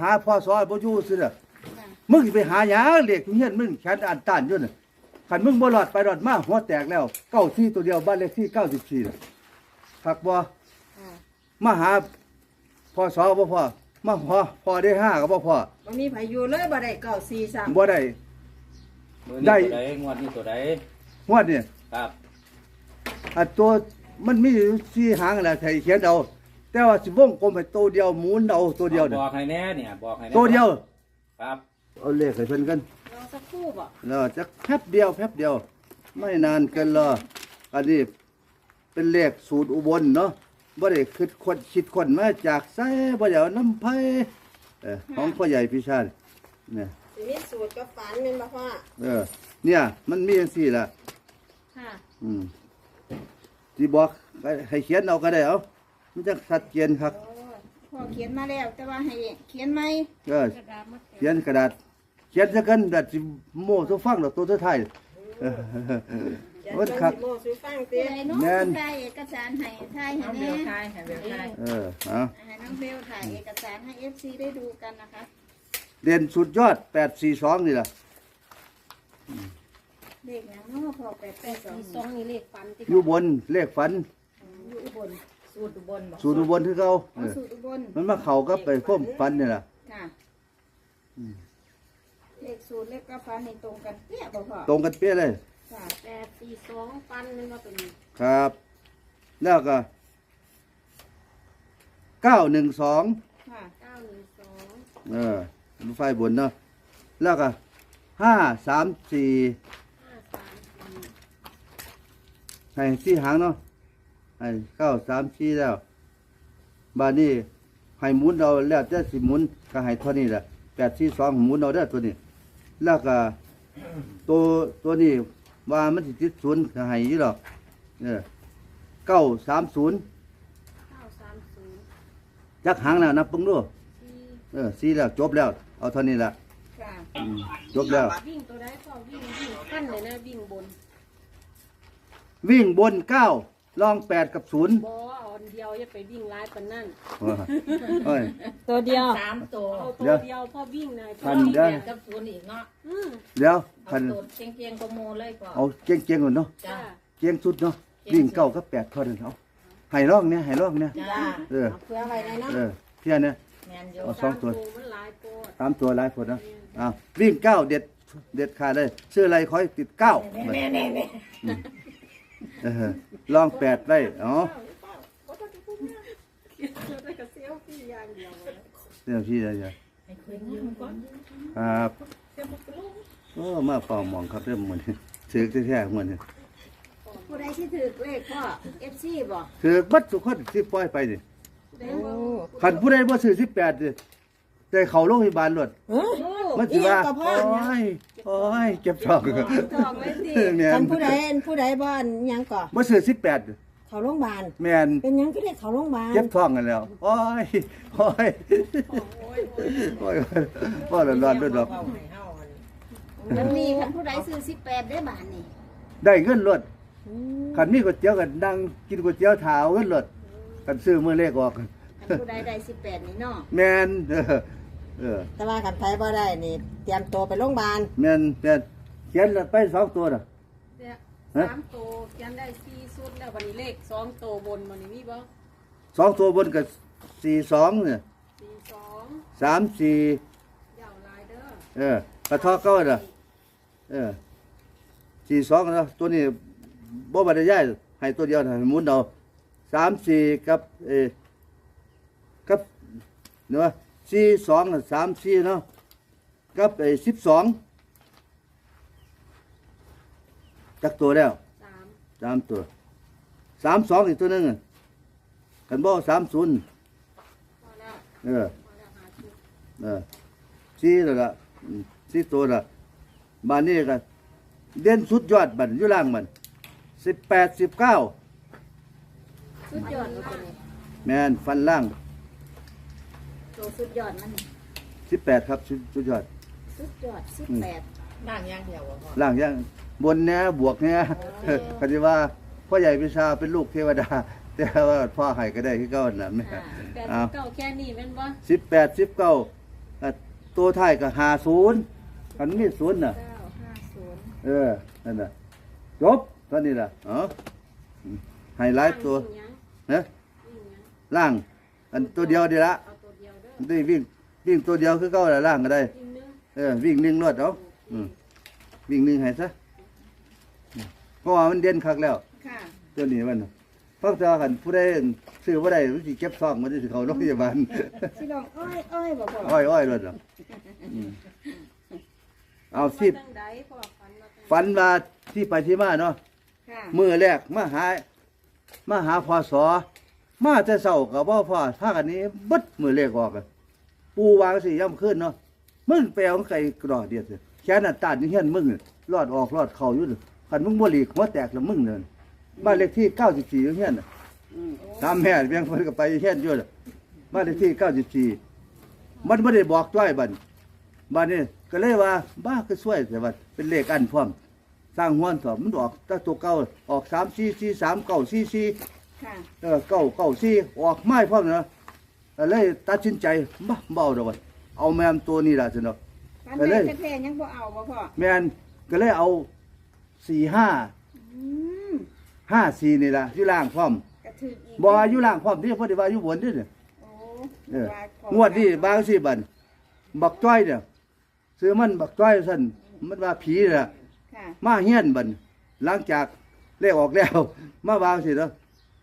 หาพ่อซอยบ่อยู่ซื่อน่ะมึงสิไปหาหยังเด็กเฮียนมึงแขนอ่านต้านอยู่น่ะคันมึงบ่รอดไปรอดมาหัวแตกแล้วเก้าที่ตัวเดียวบ้านเลขที่94น่ะคักบ่มาหาพ่อซอบ่พ่อมาพอพอได้ห้าก็บ่พอบ่มีไผอยู่เลยบ่ได้เก้าสี่สามบ่ได้มื้อนี้ได้ตัวใดงวดนี้ตัวใดงวดนี่ครับอันตัวมันมีอยู่สี่หางแหละใครเขียนเอา แต่ว่าสิวงกลมให้ตัวเดียวหมุนเอาตัวเดียวบน่ะอกให้แน่เนี่ยบอกให้แน่ตัวเดียว ครับเอาเลขให้เพิ่นกันรอสักครู่บ่แล้วจะแป๊บเดียวแป๊บเดียว ไม่นานเกินรออันนี้เป็นเลขสูตรอุบลเนาะบ่ได้คิดคนคิดคนมาจากไสบ่ได้เอาน้ำไผเออของพ่อใหญ่พิชาติเนี่ยสิมีสูตรกับฝันแม่นบ่พ่อเออ เนี่ย มันมีจังซี่ล่ะค่ะ อืมที่บอกให้เขียนเอาก็ได้เอา มันจะชัดเจนครับโอ้ยพ่อเขียนมาแล้วแต่ว่าให้เขียนไหมเออเขียนกระดาษ เขียนซะกันดัดสิโม่ตัวฟังดอกตัวสุดท้ายเออเขียนวัดเป็นคักสิโมสุฟังเดี๋เต้ยวน้องแม่นถ่ายเอกสารให้ถ่ายให้น้องเบแน่ลทายให้เบลทายเออเอาให้น้องเบลถ่ายเอกสารให้เอฟซีได้ดูกันนะคะเรียนสุดยอด842นี่ล่ะเลขอย่างน้อพอแปดแปดสองสองนี่เลขฟันที่อยู่บนเลขฝันอยู่อุบล สูตรอุบลบ่สูตรอุบลคือเก่าเอเอาอสูตรอุบลมันมาเข้ากับไปพ่มฝันนี่ล่ะค่ะเลขสูตรเลขกระฟันในตรงกันเปี้ยบ่พอตรงกันเป๊ะเลย ค่ะแปดสี่สองฟันนั่นว่าเป็นครับ แล้วก็912ค่ะเก้าหนึ่งสองเออรถไฟบนเนาะแล้วก็534ห้าสามสี่ให้ที่หางเนาะ ให้934แล้วบาดนี้ให้หมุนเอาแล้วจะสิหมุนก็ให้เท่านี้แหละ842หมุนเอาได้อตัวนี้ แล้วก็ตัวตัวนี้ว่ามันสิติดศูนย์ก็ให้อยู่ดอกเออ930เก้าสามศูนย์จักหางแล้วนับเบิ่งดูสี่เออสี่แล้วจบแล้ว เอาเท่านี้ละค่ะอืมจบแล้ว วิ่งตัวได้พอวิ่งวิ่งขั้นเลยนะวิ่งบน วิ่งบนเก้า ลองแปดกับศูนย์บออ่อนเดียวอย่าไปวิ่งร้ายปานนั่นเอ้ย ตัวเดียว สามตัวเอาตัเดี๋วยวเดียวพอวิ่งนายพันเด้อแปดกับศูนย์อีกเนาะอืมเดี๋ยวเอาพันตัวเจียงๆก็โมเลยก่อนเอาเจียงเจียงๆก่อนเนาะจ้าจ้าเจียงสุดเนาะวิ่งเก้ากับแปดเท่านั้นเอาให้ร่องเนี่ยให้ร่องเนี่ย จ้าเออ เอาเพื่อไว้ในเนาะเออเที่ยเนี่ย แมนโยเอาสองตัวมันหลายตัวตามตัวหลายคนนะอ้าววิ่งเก้าเด็ดเด็ดขาดเลยชื่ออะไรคอยติดเก้าแน่แน่แน่ เออลองแปดไว้อ๋อได้กระเซียวพี่อย่างเดียวเลยเรื่องที่อะไรให้คุยยืมก่อนครับโอ้มาเป่าหมองครับเรื่องมันถือแท้ๆมันผู้ใดที่ถือเลขพ่อเอฟซีบ่ถือบัดทุกคนที่ปล่อยไปนี่เด้อคันผู้ใดบ่ซื้อ18นี่แต่เขาโรงพยาบาลรถเอ้ยมันสิว่าอีหยังกับพ่โอ้อเนี่ยย โอ้ยเก็บท้องทองไว้สิแม่นคันผู้ใดผู้ใดบ่อนหยังก่อบ่ซื้อ18เขาโรงพยาบาลแม่นเป็นหยังก็ได้เขาโรงพยาบาลเก็บท้องกันแล้วโอ้ยโอ้ยโอ้ยบ่ร้อนๆด้วยดอกเอาให้เฮาอันมันมีคันผู้ใดซื้อสิบแปดได้บาทนี่ได้เงินรถอืมคันมีก๋วยเตี๋ยวก็นั่งกินก๋วยเตี๋ยวถาวเงินรถคันซื้อมื้อเลขออกคันผู้ใดได้สิบแปดนี่เนาะแม่น เออเออแต่ว่าคันไผบ่ได้นี่ เตรียมตัวไปโรงพยาบาลแม่นแม่นเขียนแล้วไปสองตัวน่ะ เนี่ยฮะ สามตัวยันได้สี่สุดแล้ววันนี้เลขสองตัวบนวันนี้มีบ่สองตัวบนก็42เนี่ยสี่สอง34ยาวหลายเด้อเออกระทอเก้าน่ะเออสี่สองนะตัวนี้บ่บรรยายให้ตัวเดียวนะให้หมุนเอาสามสี่กับเออกับเนาะ สี่สองน่ะสามสี่เนาะกับเอสิบสองจักตัวแล้วสามสามตัวสามสองอีกตัวหนึงอะกันบ่สามศูนย์พอแล้วเออพอแล้วหาชุดเออสี่แล้วละอืมสี่ตัวละบ้านนี้ก็เด่นสุดยอดบันอยู่ล่างมันสิบแปดสิบเก้าสุดยอดเลยตัวนี้ แมนฟันล่าง ตัวสุดยอดมันสิบแปดครับสุดสุดยอดสุดยอดสิบแปดบ้านอย่างเดียวบ่พอล่างยังบนเนี้ยบวกเนี้ยก็จะว่าพ่อใหญ่พิชาเป็นลูกเทวดา แต่ว่าพ่อให้ก็ได้ที่เก้าน่ะแม่อ่าแปดเอาสิบเก้าแค่นี้แม่นบ่สิบแปดสิบเก้าอะตัวท้ายก็หาศูนย์คันมีศูนย์น่ะ เก้าห้าศูนย์เออ นั่นน่ะจบตอนนี้ล่ะเออไฮไลท์ตัววิ่งหยังนะวิ่งหยังล่าง อันตัวเดียวดีละ เอา ได้วิ่ง วิ่งตัวเดียวคือเก่าละล่างก็ได้วิ่งเนื้อเออ วิ่งหนึ่งรวดเอาอืมวิ่งหนึ่งให้ซะอืมเพราะว่ามันเด่นคักแล้ว ค่ะตัวนี้มันน่ะฟังเจอกันผู้ใดซื้อบ่ได้มันสิเก็บซองมันสิเข้าโรงพยาบาล สิลองอ้อยอ้อยบ่พ่ออ้อยอ้อยรวดหรอกอืมเอาสิฝันจังใดพ่อฝันว่าจังใดฝันว่าที่ไปที่มาเนาะ ค่ะมือแรกมาหามาหาพอสอ มาแต่เศร้ากับพ่อพ่อถ้ากันนี้บดมือเลขออกอะปูวางสิย่ำขึ้นเนาะมึงไปเอาไก่กรอเดียดสิแค่นั้นตาดนี่เฮียนมึงน่ะรอดออกรอดเข่าอยู่เลยคันมึงบ่หลีกหัวแตกแล้วมึงเนินบ้านเลขที่เก้าสิบสี่เฮียนน่ะตามแม่เพียงคนก็ไปเฮียนอยู่น่ะบ้านเลขที่เก้าสิบสี่มันไม่ได้บอกจ้อยบันบ้านนี้ก็เลยว่า บ้าก็ช่วยแต่ว่าเป็นเลขอันพร้อมสร้างห้วนสอบมันออกถ้าตัวเก่าออกสามสี่สี่สามเก้าสี่สี่ ค่ะเออเก้าเก้าสี่ออกไม้พร้อมนะก็เลยตัดสินใจบ้าเบาดอกวะเอาแมมตัวนี้ละสิเนาะปันไปเลยแม่แท้ๆยังบ่เอาบ่พ่อแมนก็เลยเอาสี่ห้าอืมห้าสี่นี่ละอยู่ล่างพร้อมกระถึกอีกบออยู่ล่างพร้อมที่พอดีว่าอยู่บนนี่เนี่ย โอ้เออว่าของวดนี้บางสี่บันบักจ้อยเนี่ยซื้อมันบักจ้อยสั่นมันว่าผีเนี่ยค่ะมาเฮียนบันหลังจากเลขออกแล้ว มาวางสิเนาะ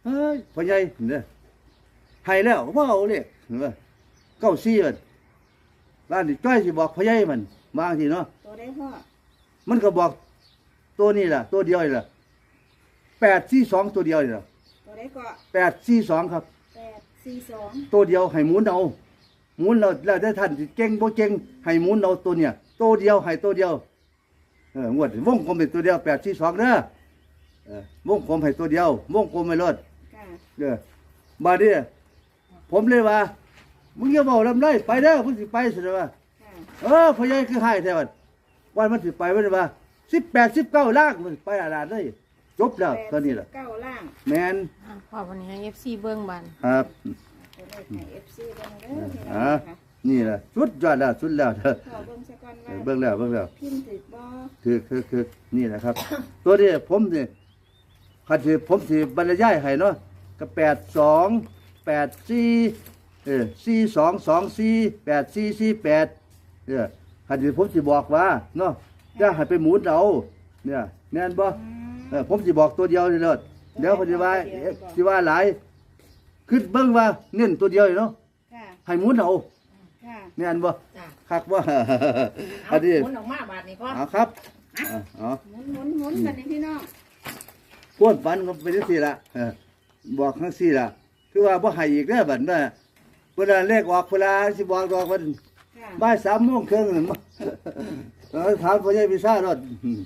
เฮ้ยพ่อใหญ่เนี่ยให้แล้วว่าเอาเลขเห็นป่เก้าซี่มันบ้านนี่จ้อยสิบอกพ่อใหญ่มันวางสิเนาะตัวได้พ่อมันก็บอกตัวนี้ล่ะ ตัวเดียวนี่ล่ะแปดสี่สองตัวเดียวนี่ล่ะตัวได้ก็แปดสี่สองครับแปดสี่สองตัวเดียวให้หมุนเอาหมุนเราแล้วได้ท่านสิเก่งบ่เก่งให้หมุนเอาตัวเนี่ย ตัวเดียวให้ตัวเดียวเอองวดวงกลมเป็นตัวเดียวแปดสี่สองเด้อเออวงกลมให้ตัวเดียววงกลมไม่ลดค่ะ เด้อมาดิผมเลยว่า มึงอย่าบอกลำไรไปเด้อมึงสิไปสิเด้อว่าค่ะเออพ่อใหญ่คือให้แท้วันวันมันสิไปมันว่าสิบแปดสิบเก้าล่างมันไปอาลาดเลยจบแล้วตอนนี้ล่ะเก้าล่าง แมนอะพ่อวันนี้ให้ FC เบิ่งบันครับตัวเลขให้ FC เบิ่งเด้อพี่น้อ่าองค่ะนี่ล่ะสุดยอดแล้วสุดแล้วเด้อพ่อเบิ่งซะก่อนเอว่าอเบิ่งแล้วเบิ่งแล้วพิมพ์ถูกบ่คือคือคือนี่แหละครับ ตัวนี้ผมนี่คันที่ผมสิบรรยายให้เนาะ ก็แปดสองแปดสี่เออสี่สองสองสี่แปดสี่สี่แปดเออคันที่ผมสิบอกว่าเนาะจะให้ไปหมุนเอาเนี่ยแน่นบ่เออผมสิบอกตัวเดียวนี่เลิศเดี๋ยวคนสิว่าเอ๊ะสิว่าหลายคือเบิ่งว่าเน้นตัวเดียวนี่เนาะค่ะให้หมุนเอาค่ะแน่นบ่จ้ะคักว่าเอาอันนี้หมุนออกมาบาดนี้พ่อเอาครับเอาเอาหมุนหมุนหมุนกันนี่พี่น้อง พวนฝันก็เป็นจังซี่ละเออ บอกทั้งซี่ละคือว่าบ่ให้อีกเด้อบัดนั้นเวลาเลขออกเวลาสิบอกดอกวันค่ะบ่ายสามโมงครึ่งนั่นมาเออถามพ่อใหญ่พิซ่ารถ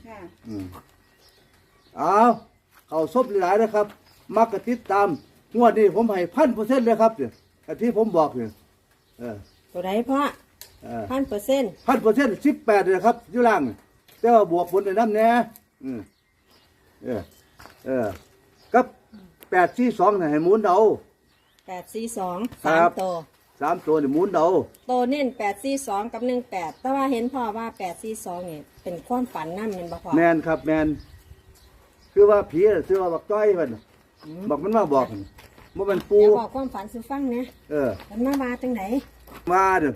ค่ะอืมเอาเข้าซบหลายๆนะครับ มักกะติดตามงวดนี้ผมให้พันเปอร์เซ็นต์เลยครับเนี่ยอันที่ผมบอกเนี่ยเออตัวใดพ่อเออ พันเปอร์เซ็นต์พันเปอร์เซ็นต์สิบแปดเลยครับอยู่ล่างนี่แต่ว่าบวกผลในน้ำแน่อืมเออ เออกับ แปดสี่สองเนี่ยให้หมุนเอาแปดสี่สองครัสามบตัวสามตัวนี่หมุนเอาโตเน้นแปดสี่สองกับหนึ่งแปดแต่ว่าเห็นพ่อว่าแปดสี่สองเนี่ยเป็นความฝันนั่นเป็นบ่พ่อแมนครับแมนคือว่าผีน่ะคือว่าบักจ้อยมันน่ะบอกมันมาบอกว่ามันปูเดี๋ยวบอกความฝันสุฟังนะเออมันมาว่าจังไหนมาเด้อ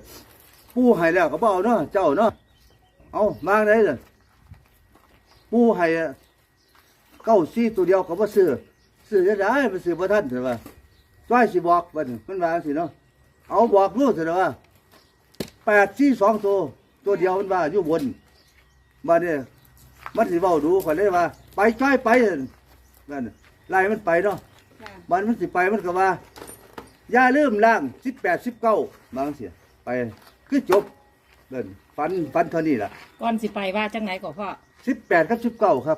ปูให้แล้วก็บเอาเนาะเจ้าเนาะเอามาไหนเด้อปูให้อะเก้าซี่ตัวเดียวก็บ่ซื้อ ซื้อจะได้ไปซื้อบ่ทันเถอะว่าจ้อยสิบอกบัดนี้มันว่าจังซี่เนาะเอาบอกรู้เถอะว่าแปดซี่สองตัวตัวเดียวมันว่าอยู่บนมาเนี่ยมันสิเว้าดูข่อยเลยว่า ไปจ้อยไปนั่นน่ะไล่มันไปเนาะค่ะมันมันสิไปมันก็ว่าอย่าลืมล่างสิบแปดสิบเก้าบางเสียไปคือจบเดินฟันฟันเท่านี้ล่ะก่อนสิไปว่าจังไหนก็พ่อสิบแปดกับสิบเก้าครับ